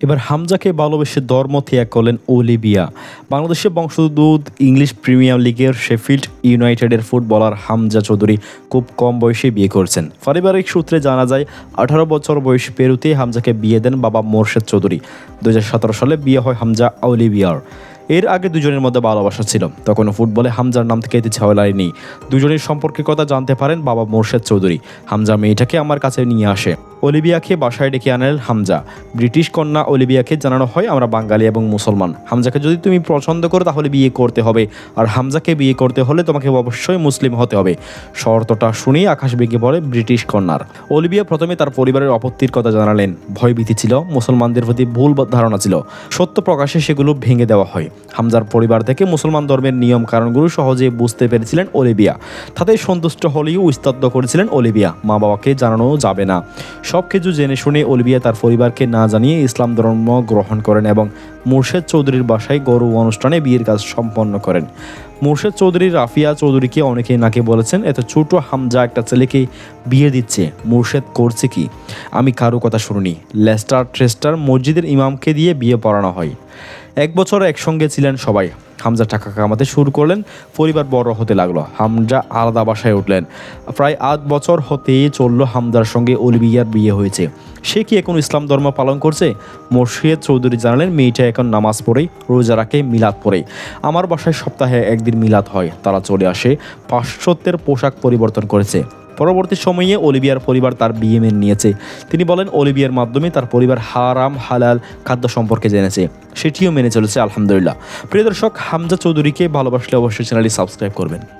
এবার হামজাকে ভালোবেসে ধর্ম ত্যাগ করলেন ওলিবিয়া বাংলাদেশের বংশোদ্ভূত ইংলিশ প্রিমিয়ার লিগের শেফিল্ড ইউনাইটেডের ফুটবলার হামজা চৌধুরী খুব কম বয়সে বিয়ে করছেন। পারিবারিক সূত্রে জানা যায়, আঠারো বছর বয়স পেরুতে হামজাকে বিয়ে দেন বাবা মোর্শেদ চৌধুরী। দু হাজার সতেরো সালে বিয়ে হয় হামজা ওলিবিয়ার এর আগে দুজনের মধ্যে ভালোবাসা ছিল। তখনও ফুটবলে হামজার নাম থেকে এতে নেই দুজনের সম্পর্কের কথা জানতে পারেন বাবা মোর্শেদ চৌধুরী। হামজা মেয়েটাকে আমার কাছে নিয়ে আসে। অলিভিয়াকে বাসায় ডেকে আনেন হামজা। ব্রিটিশ কন্যা অলিভিয়াকে জানানো হয়, আমরা বাঙালি এবং মুসলমান। হামজাকে যদি তুমি পছন্দ করো, তাহলে বিয়ে করতে হবে। আর হামজাকে বিয়ে করতে হলে তোমাকে অবশ্যই মুসলিম হতে হবে। শর্তটা শুনেই আকাশ বেগে পড়ে ব্রিটিশ কন্যার। অলিভিয়া প্রথমে তার পরিবারের আপত্তির কথা জানালেন। ভয়ভীতি ছিল, মুসলমানদের প্রতি ভুল ধারণা ছিল। সত্য প্রকাশে সেগুলো ভেঙে দেওয়া হয়। হামজার পরিবার থেকে মুসলমান ধর্মের নিয়ম কারণগুলো সহজে বুঝতে পেরেছিলেন অলিভিয়া তাতে সন্তুষ্ট হলেও স্তব্ধ করেছিলেন অলিভিয়া মা বাবাকে জানানো যাবে না। সব কিছু জেনে শুনে অলিভিয়া তার পরিবারকে না জানিয়ে ইসলাম ধর্ম গ্রহণ করেন এবং মুর্শেদ চৌধুরীর বাসায় গৌরব অনুষ্ঠানে বিয়ের কাজ সম্পন্ন করেন। মুর্শেদ চৌধুরী রাফিয়া চৌধুরীকে অনেকেই নাকি বলেছেন, এত ছোট হামজা একটা ছেলেকে বিয়ে দিচ্ছে, মুর্শেদ করছে কি? আমি কারও কথা শুনিনি। লেস্টার ট্রেস্টার মসজিদের ইমামকে দিয়ে বিয়ে পড়ানো হয়। এক বছর একসঙ্গে ছিলেন সবাই। হামজা টাকা কামাতে শুরু করলেন, পরিবার বড় হতে লাগল। হামজা আলাদা বাসায় উঠলেন। প্রায় আট বছর হতেই চলল হামজার সঙ্গে অলিবিয়ার বিয়ে হয়েছে। সে কি এখন ইসলাম ধর্ম পালন করছে? মোর্শেদ চৌধুরী জানালেন, মেয়েটা এখন নামাজ পড়ে, রোজা রাখে, মিলাদ পড়ে। আমার বাসায় সপ্তাহে একদিন মিলাদ হয়। তারা চলে আসে, পাশ্চাত্যের পোশাক পরিবর্তন করেছে। পরবর্তী সময়ে অলিভিয়ার পরিবার তার বিয়ে মেনে নিয়েছে। তিনি বলেন, অলিভিয়ার মাধ্যমে তার পরিবার হারাম, হালাল খাদ্য সম্পর্কে জেনেছে। সেটিও মেনে চলেছে, আলহামদুলিল্লাহ। প্রিয় দর্শক, হামজা চৌধুরীকে ভালোবাসলে অবশ্যই চ্যানেলটি সাবস্ক্রাইব করবেন।